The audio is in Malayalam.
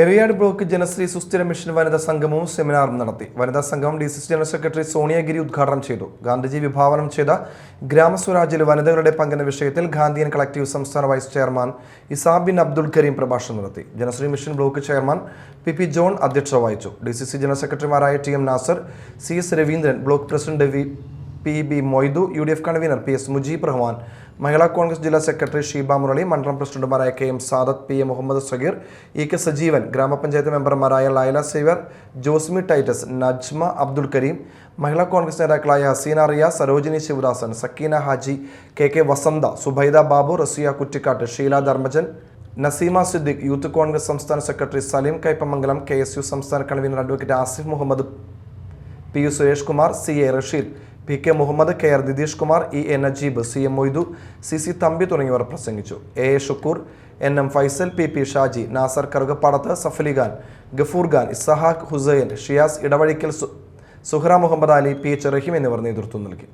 എറിയാട് ബ്ലോക്ക് ജനശ്രീ സുസ്ഥിര മിഷൻ വനിതാ സംഗമവും സെമിനാറും നടത്തി. വനിതാ സംഗമം D C general secretary Soniyagiri ഉദ്ഘാടനം ചെയ്തു. ഗാന്ധിജി വിഭാവനം ചെയ്ത ഗ്രാമസ്വരാജ്യയിൽ വനിതകളുടെ പങ്കെന്ന വിഷയത്തിൽ ഗാന്ധിയൻ കളക്ടീവ് സംസ്ഥാന വൈസ് ചെയർമാൻ ഇസാബിൻ അബ്ദുൽ കരീം പ്രഭാഷണം നടത്തി. Janasree mission block chairman P P John അധ്യക്ഷത വഹിച്ചു. ഡി സി സി ജനറൽ സെക്രട്ടറിമാരായ T M Nasar C S Raveendran block president V P B Moidu U D F convener P S Mujeeb Rahman Mahila Congress ജില്ലാ സെക്രട്ടറി ഷീബ മുരളി മണ്ഡലം പ്രസിഡന്റുമാരായ K M Sadath P A Muhammad Sageer E K Sajeevan ഗ്രാമപഞ്ചായത്ത് മെമ്പർമാരായ ലൈല സേവർ ജോസ്മി ടൈറ്റസ് നജ്മ അബ്ദുൽ കരീം മഹിളാ കോൺഗ്രസ് നേതാക്കളായ Haseena Riya Sarojini Sivadasan Sakkeena Haji K K Vasantha Subaida Babu Rasiya Kuttikkad Sheela Dharmajan Naseema Siddique youth Congress സംസ്ഥാന secretary Saleem Kaipamangalam K S U സംസ്ഥാന convener advocate Asif Muhammad P U Suresh Kumar C A Rasheed P K Muhammad K R Nitheesh Kumar E A Najeeb C M Moidu C C Thampi തുടങ്ങിയവർ പ്രസംഗിച്ചു. A A Shukoor N M Faisal P P Shaji Nasar Karukappadath Safali Khan Gafoor Khan Isahaq Hussain Shiyas Edavazhikkal Suhra Muhammad Ali P H Raheem എന്നിവർ നേതൃത്വം നൽകി.